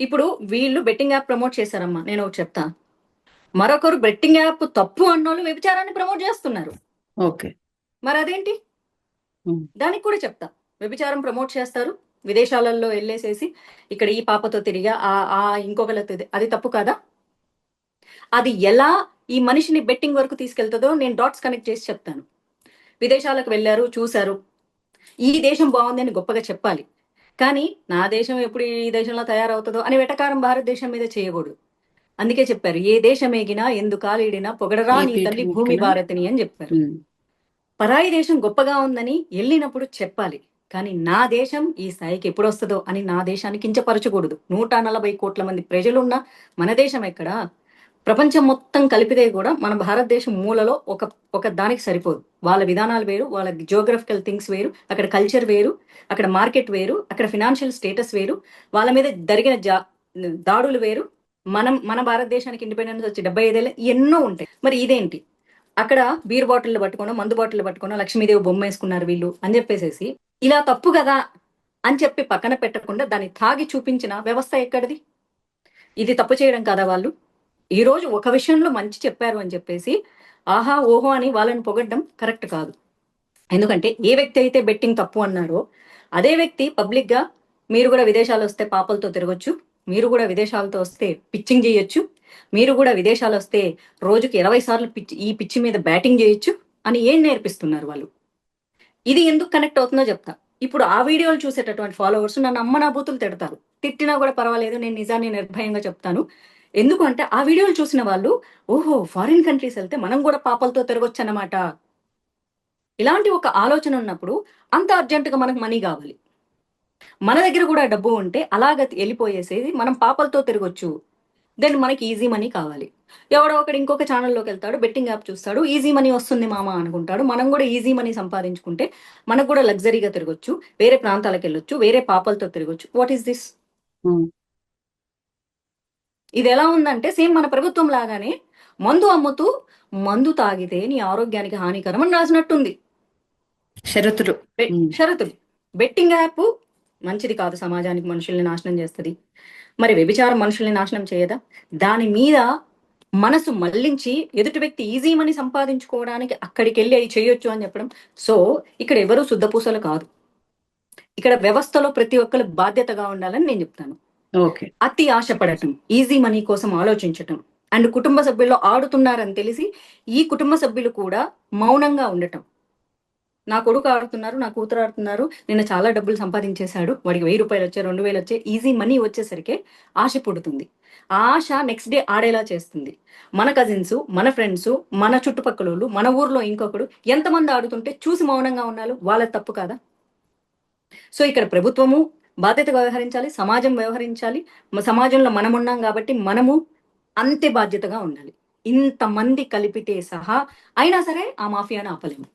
ఇప్పుడు వీళ్ళు betting app promote చేశారమ్మా నేను ఒకటి చెప్తా. మరొకరు బెట్టింగ్ యాప్ తప్పు అన్నోళ్ళు వ్యభిచారాన్ని ప్రమోట్ చేస్తున్నారు. ఓకే. మరి అదేంటి. దానికి కూడా చెప్తా. వ్యభిచారం ప్రమోట్ చేస్తారు. విదేశాలలో వెళ్ళేసేసి ఇక్కడ ఈ పాపతో తిరిగా ఆ ఆ ఇంకొకరితో అది తప్పు కాదా? అది ఎలా ఈ మనిషిని బెట్టింగ్ వరకు తీసుకెళ్తుందో నేను డాట్స్ కనెక్ట్ చేసి చెప్తాను. విదేశాలకు వెళ్ళారు చూశారు. ఈ దేశం బాగుంది అని గొప్పగా చెప్పాలి. కానీ నా దేశం ఎప్పుడు ఈ దేశంలో తయారవుతుందో అని వెటకారం భారతదేశం మీద చేయకూడదు. అందుకే చెప్పారు ఏ దేశం ఎగినా ఎందు కాలిడినా పొగడరా నీ తల్లి భూమి భారతిని అని చెప్పారు. పరాయి దేశం గొప్పగా ఉందని వెళ్ళినప్పుడు చెప్పాలి. కానీ నా దేశం ఈ స్థాయికి ఎప్పుడు వస్తుందో అని నా దేశాన్ని కించపరచకూడదు. నూట నలభై కోట్ల మంది ప్రజలున్న మన దేశం ఎక్కడ? ప్రపంచం మొత్తం కలిపితే కూడా మన భారతదేశం మూలలో ఒక ఒక దానికి సరిపోదు. వాళ్ళ విధానాలు వేరు వాళ్ళ జియోగ్రఫికల్ థింగ్స్ వేరు అక్కడ కల్చర్ వేరు అక్కడ మార్కెట్ వేరు అక్కడ ఫినాన్షియల్ స్టేటస్ వేరు వాళ్ళ మీద జరిగిన జా దాడులు వేరు. మనం మన భారతదేశానికి ఇండిపెండెన్స్ వచ్చి డెబ్బై ఐదేళ్ళు ఎన్నో ఉంటాయి. మరి ఇదేంటి? అక్కడ బీర్ బాటిల్ పట్టుకోనో మందు బాటిల్ పట్టుకోనో లక్ష్మీదేవి బొమ్మ వేసుకున్నారు వీళ్ళు అని చెప్పేసేసి ఇలా తప్పు కదా అని చెప్పి పక్కన పెట్టకుండా దాన్ని తాగి చూపించిన వ్యవస్థ ఎక్కడిది? ఇది తప్పు చేయడం కదా వాళ్ళు? ఈ రోజు ఒక విషయంలో మంచి చెప్పారు అని చెప్పేసి ఆహా ఓహో అని వాళ్ళని పొగడ్డం కరెక్ట్ కాదు. ఎందుకంటే ఏ వ్యక్తి అయితే బెట్టింగ్ తప్పు అన్నారో అదే వ్యక్తి పబ్లిక్గా మీరు కూడా విదేశాలు వస్తే పాపలతో తిరగొచ్చు మీరు కూడా విదేశాలతో వస్తే పిచ్చింగ్ చేయొచ్చు మీరు కూడా విదేశాలు వస్తే రోజుకి ఇరవై సార్లు పిచ్చి ఈ పిచ్చి మీద బ్యాటింగ్ చేయొచ్చు అని ఏం నేర్పిస్తున్నారు వాళ్ళు? ఇది ఎందుకు కనెక్ట్ అవుతుందో చెప్తా. ఇప్పుడు ఆ వీడియోలు చూసేటటువంటి ఫాలోవర్స్ నన్ను అమ్మ నా బూతులు తిడతారు. తిట్టినా కూడా పర్వాలేదు నేను నిజాన్ని నిర్భయంగా చెప్తాను. ఎందుకంటే ఆ వీడియోలు చూసిన వాళ్ళు ఓహో ఫారిన్ కంట్రీస్ వెళ్తే మనం కూడా పాపలతో తిరగొచ్చు అన్నమాట ఇలాంటి ఒక ఆలోచన ఉన్నప్పుడు అంత అర్జెంటుగా మనకు మనీ కావాలి. మన దగ్గర కూడా డబ్బు ఉంటే అలాగ వెళ్ళిపోయేసేది మనం పాపలతో తిరగొచ్చు. దెన్ మనకి ఈజీ మనీ కావాలి. ఎవడో ఒకడు ఇంకొక ఛానల్లోకి వెళ్తాడు బెట్టింగ్ యాప్ చూస్తాడు ఈజీ మనీ వస్తుంది మామ అనుకుంటాడు. మనం కూడా ఈజీ మనీ సంపాదించుకుంటే మనకు కూడా లగ్జరీగా తిరగొచ్చు వేరే ప్రాంతాలకు వెళ్ళొచ్చు వేరే పాపలతో తిరగొచ్చు. వాట్ ఈస్ దిస్ ఇది ఎలా ఉందంటే సేమ్ మన ప్రభుత్వం లాగానే మందు అమ్ముతూ మందు తాగితే నీ ఆరోగ్యానికి హానికరం అని రాసినట్టుంది. షరతులు. షరతులు. బెట్టింగ్ యాప్ మంచిది కాదు సమాజానికి మనుషుల్ని నాశనం చేస్తుంది. మరి వ్యభిచారం మనుషుల్ని నాశనం చేయదా? దాని మీద మనసు మళ్ళించి ఎదుటి వ్యక్తి ఈజీ మనీ సంపాదించుకోవడానికి అక్కడికి వెళ్ళి అవి చేయొచ్చు అని చెప్పడం. సో ఇక్కడ ఎవరు శుద్ధపూసలు కాదు. ఇక్కడ వ్యవస్థలో ప్రతి ఒక్కరు బాధ్యతగా ఉండాలని నేను చెప్తాను. ఓకే. అతి ఆశపడటం ఈజీ మనీ కోసం ఆలోచించటం. అండ్ కుటుంబ సభ్యుల్లో ఆడుతున్నారని తెలిసి ఈ కుటుంబ సభ్యులు కూడా మౌనంగా ఉండటం. నా కొడుకు ఆడుతున్నారు నా కూతురు ఆడుతున్నారు నిన్న చాలా డబ్బులు సంపాదించేశాడు వాడికి వెయ్యి రూపాయలు వచ్చాయి రెండు వేలు వచ్చాయి ఈజీ మనీ వచ్చేసరికి ఆశ పుడుతుంది. ఆ ఆశ నెక్స్ట్ డే ఆడేలా చేస్తుంది. మన కజిన్స్ మన ఫ్రెండ్స్ మన చుట్టుపక్కల వాళ్ళు, మన ఊర్లో ఇంకొకడు ఎంతమంది ఆడుతుంటే చూసి మౌనంగా ఉన్నారు? వాళ్ళ తప్పు కాదా? సో ఇక్కడ ప్రభుత్వము బాధ్యతగా వ్యవహరించాలి సమాజం వ్యవహరించాలి సమాజంలో మనం ఉన్నాం కాబట్టి మనము అంతే బాధ్యతగా ఉండాలి. ఇంతమంది కలిపితే సహా అయినా సరే ఆ మాఫియాను ఆపలేము.